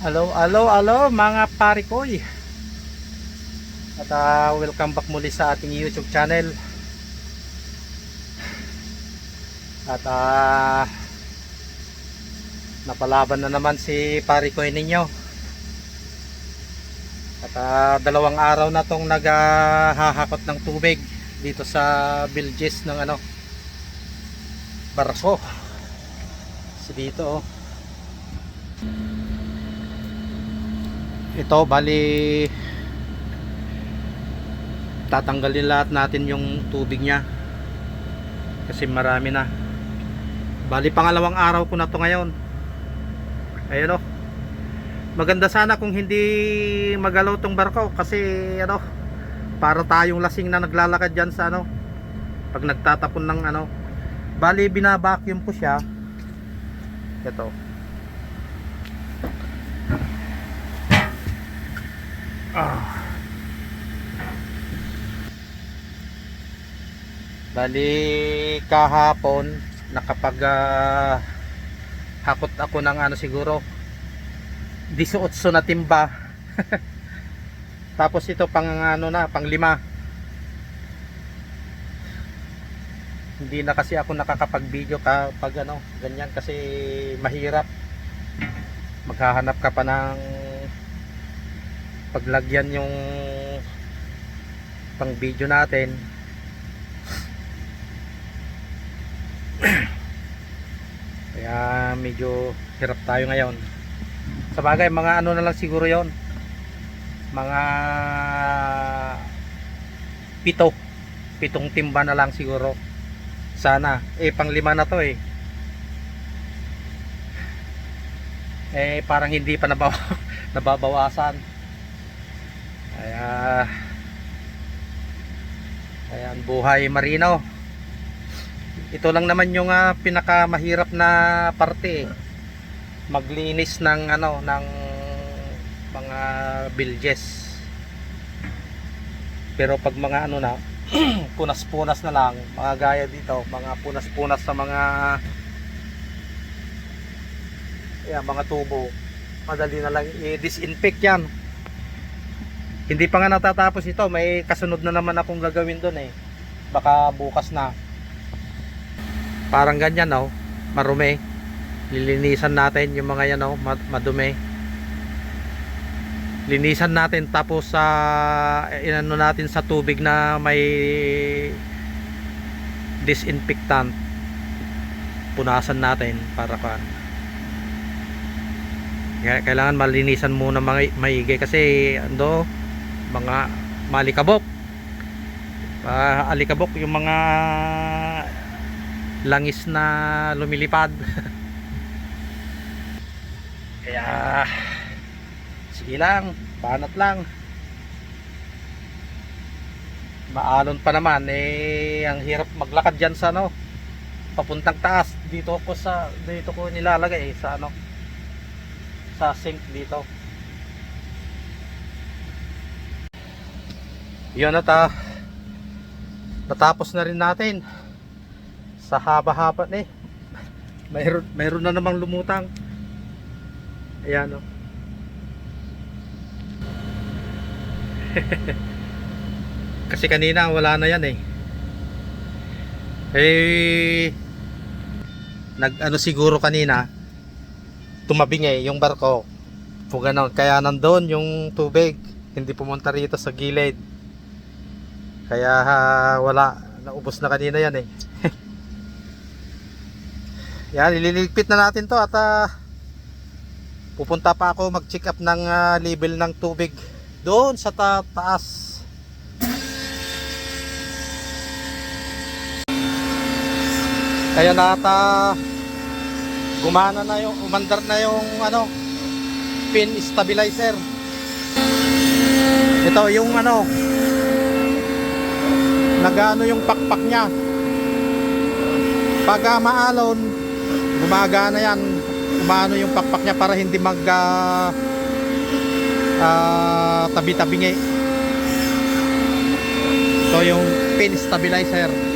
Hello, hello, hello mga pari koy. At ah, welcome back muli sa ating YouTube channel. At ah napalaban na naman si pari koy ninyo. At ah, dalawang araw na tong naghahakot ng tubig dito sa bilges ng ano barko. Si dito oh. Ito bali tatanggalin lahat natin yung tubig niya. Kasi marami na. Bali pangalawang araw ko na to ngayon. Ayun o maganda sana kung hindi magalaw tong barko kasi ano para tayong lasing na naglalakad dyan sa ano pag nagtatapon ng ano. Bali binabacuum ko siya. Ito Ah. Bali kahapon nakapag ah, hakot ako ng ano siguro 18 na timba. Tapos ito pang ano na, pang lima. Hindi na kasi ako nakakapag-video kapag ano, ganyan kasi mahirap. Maghahanap ka pa ng paglagyan yung pang video natin. Kaya medyo hirap tayo ngayon. Sa bagay mga ano na lang siguro yon. Mga pito. Pitong timba na lang siguro. Sana. Eh pang lima na to eh. Eh parang hindi pa nabaw nababawasan kaya ayan buhay marino. Ito lang naman yung ah, pinakamahirap na parte. Maglinis ng ano ng mga bilges. Pero pag mga ano na punas-punas na lang mga gaya dito mga punas-punas sa mga yeah, mga tubo madali na lang i-disinfect yan hindi pa nga natatapos ito. May kasunod na naman akong gagawin doon eh. Baka bukas na. Parang ganyan oh. Marumi. Lilinisan natin yung mga yan oh. Ma- madumi. Linisan natin tapos sa inano natin sa tubig na may disinfectant. Punasan natin para ka kaya kailangan malinisan muna mga maigi kasi ano mga malikabok. Uh, alikabok yung mga langis na lumilipad. Kaya sige lang banat lang. Maalon pa naman eh ang hirap maglakad dyan sa ano papuntang taas. Dito ko sa dito ko nilalagay eh, sa ano sa sink dito yun at ah, natapos na rin natin. Sa haba-haba eh. Mayroon, mayroon na namang lumutang. Ayan o kasi kanina wala na yan eh. Eh nag ano siguro kanina tumabing eh yung barko. Kung ganon. Kaya nandun yung tubig. Hindi pumunta rito sa gilid kaya ah, wala. Naubos na kanina yan eh. Yan ililigpit na natin to at ah, pupunta pa ako mag check up ng ah, level ng tubig doon sa ta- taas. Kaya nata gumana na yung umandar na yung ano pin stabilizer. Ito yung ano nagano yung pakpak niya? Pag ah, maalon gumagana yan. Umano yung pakpak niya para hindi mag ah, ah, tabi-tabingi. Ito yung pin stabilizer